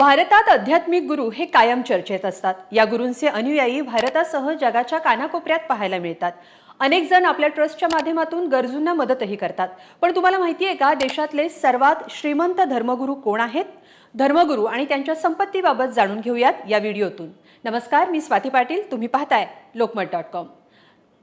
भारतात आध्यात्मिक गुरु हे कायम चर्चेत असतात. या गुरूंचे अनुयायी भारतासह जगाच्या कानाकोपऱ्यात पाहायला मिळतात. अनेक जण आपल्या ट्रस्टच्या माध्यमातून गरजूंना मदतही करतात. पण तुम्हाला माहिती आहे का देशातले सर्वात श्रीमंत धर्मगुरू कोण आहेत? धर्मगुरू आणि त्यांच्या संपत्तीबाबत जाणून घेऊयात या व्हिडिओतून. नमस्कार मी स्वाती पाटील. तुम्ही पाहताय लोकमत डॉट कॉम.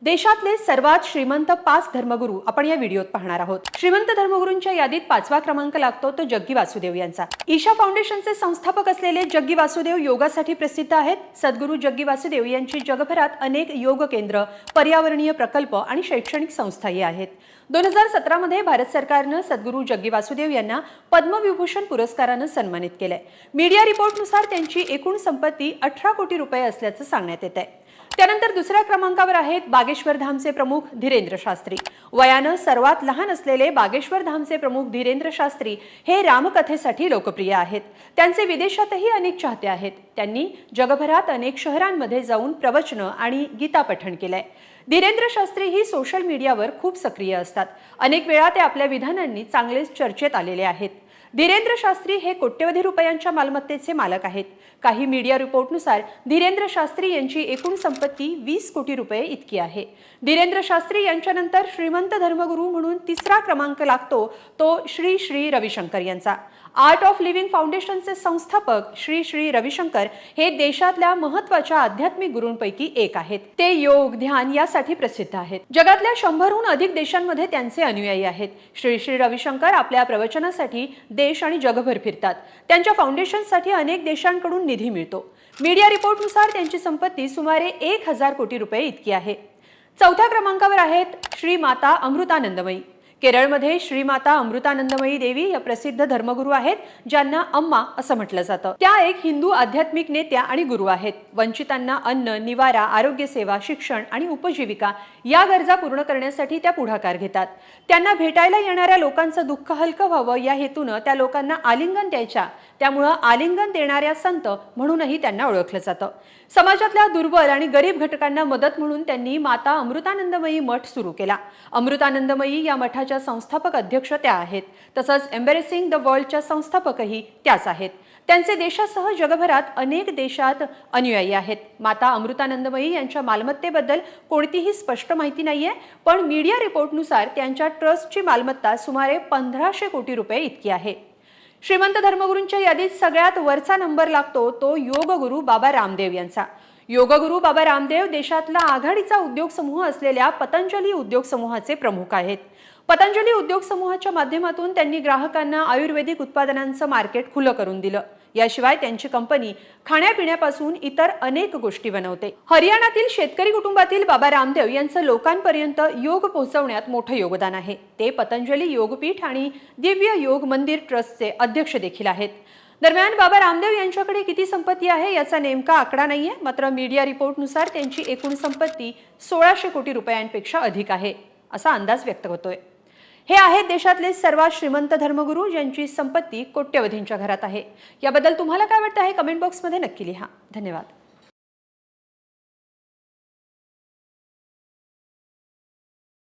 देशातले सर्वात श्रीमंत पाच धर्मगुरू आपण या व्हिडिओत पाहणार आहोत. श्रीमंत धर्मगुरूंच्या यादीत पाचवा क्रमांक लागतो तो जग्गी वासुदेव यांचा. ईशा फाउंडेशनचे संस्थापक असलेले जग्गी वासुदेव योगासाठी प्रसिद्ध आहेत. सद्गुरू जग्गी वासुदेव यांची जगभरात अनेक योग केंद्र पर्यावरणीय प्रकल्प आणि शैक्षणिक संस्थाही आहेत. दोन हजार सतरामध्ये भारत सरकारनं सद्गुरू जग्गी वासुदेव यांना पद्मविभूषण पुरस्कारानं सन्मानित केलंय. मीडिया रिपोर्टनुसार त्यांची एकूण संपत्ती अठरा कोटी रुपये असल्याचं सांगण्यात येत आहे त्यानंतर दुसऱ्या क्रमांकावर आहेत बागेश्वर धामचे प्रमुख धीरेंद्र शास्त्री. वयानं सर्वात लहान असलेले बागेश्वर धामचे प्रमुख धीरेंद्र शास्त्री हे रामकथेसाठी लोकप्रिय आहेत. त्यांचे विदेशातही अनेक चाहते आहेत. त्यांनी जगभरात अनेक शहरांमध्ये जाऊन प्रवचनं आणि गीता पठण केलंय. धीरेंद्र शास्त्री ही सोशल मीडियावर खूप सक्रिय असतात. अनेक वेळा ते आपल्या विधानांनी चांगलेच चर्चेत आलेले आहेत. धीरेंद्र शास्त्री हे कोट्यवधी रुपयांच्या मालमत्तेचे मालक आहेत. काही मीडिया रिपोर्टनुसार धीरेंद्र शास्त्री यांची एकूण संपत्ती वीस कोटी रुपये इतकी आहे. धीरेंद्र शास्त्री यांच्यानंतर श्रीमंत धर्मगुरू म्हणून तिसरा क्रमांक लागतो तो श्री श्री रविशंकर यांचा. आर्ट ऑफ लिव्हिंग फाउंडेशनचे संस्थापक श्री श्री रविशंकर हे देशातल्या महत्त्वाच्या आध्यात्मिक गुरूंपैकी एक आहेत. ते योग ध्यान यासाठी प्रसिद्ध आहेत. जगातल्या शंभरहून अधिक देशांमध्ये त्यांचे अनुयायी आहेत. श्री श्री रविशंकर आपल्या प्रवचनासाठी देश आणि जगभर फिरतात. त्यांच्या फाउंडेशनसाठी अनेक देशांकडून निधी मिळतो. मीडिया रिपोर्टनुसार त्यांची संपत्ती सुमारे एक हजार कोटी रुपये इतकी आहे. चौथ्या क्रमांकावर आहेत श्री माता अमृतानंदमयी. केरळमध्ये श्रीमाता अमृतानंदमयी देवी या प्रसिद्ध धर्मगुरू आहेत ज्यांना अम्मा असं म्हटलं जातं. त्या एक हिंदू आध्यात्मिक नेत्या आणि गुरु आहेत. वंचितांना अन्न निवारा आरोग्य सेवा शिक्षण आणि उपजीविका या गरजा पूर्ण करण्यासाठी त्या पुढाकार घेतात. त्यांना भेटायला येणाऱ्या लोकांचं दुःख हलकं व्हावं या हेतूनं त्या लोकांना आलिंगन द्यायच्या त्यामुळं आलिंगन देणाऱ्या संत म्हणूनही त्यांना ओळखलं जातं. समाजातल्या दुर्बल आणि गरीब घटकांना मदत म्हणून त्यांनी माता अमृतानंदमयी मठ सुरू केला. अमृतानंदमयी या मठाच्या संस्थापक अध्यक्ष त्या आहेत. तसंच एम्बेरेसिंग द वर्ल्डच्या संस्थापकही त्याच आहेत. त्यांचे देशासह जगभरात अनेक देशात अनुयायी आहेत. माता अमृतानंदमयी यांच्या मालमत्तेबद्दल कोणतीही स्पष्ट माहिती नाहीये पण मीडिया रिपोर्टनुसार त्यांच्या ट्रस्टची मालमत्ता सुमारे पंधराशे कोटी रुपये इतकी आहे. श्रीमंत धर्मगुरूंच्या यादीत सगळ्यात वरचा नंबर लागतो तो योगगुरू बाबा रामदेव यांचा. योगगुरू बाबा रामदेव देशातला आघाडीचा उद्योग समूह असलेल्या पतंजली उद्योग समूहाचे प्रमुख आहेत. पतंजली उद्योग समूहाच्या माध्यमातून त्यांनी ग्राहकांना आयुर्वेदिक उत्पादनांचं मार्केट खुलं करून दिलं. याशिवाय त्यांची कंपनी खाण्यापिण्यापासून इतर अनेक गोष्टी बनवते. हरियाणातील शेतकरी कुटुंबातील बाबा रामदेव यांचं लोकांपर्यंत योग पोहोचवण्यात मोठं योगदान आहे. ते पतंजली योगपीठ आणि दिव्य योग मंदिर ट्रस्टचे अध्यक्ष देखील आहेत. दरम्यान बाबा रामदेव यांच्याकडे किती संपत्ती आहे याचा नेमका आकडा नाहीये. मात्र मीडिया रिपोर्टनुसार त्यांची एकूण संपत्ती सोळाशे कोटी रुपयांपेक्षा अधिक आहे असा अंदाज व्यक्त होतोय. हे आहेत देशातले सर्वात श्रीमंत धर्मगुरू ज्यांची संपत्ती कोट्यवधींच्या घरात आहे. याबद्दल तुम्हाला काय वाटतं हे कमेंट बॉक्समध्ये नक्की लिहा. धन्यवाद.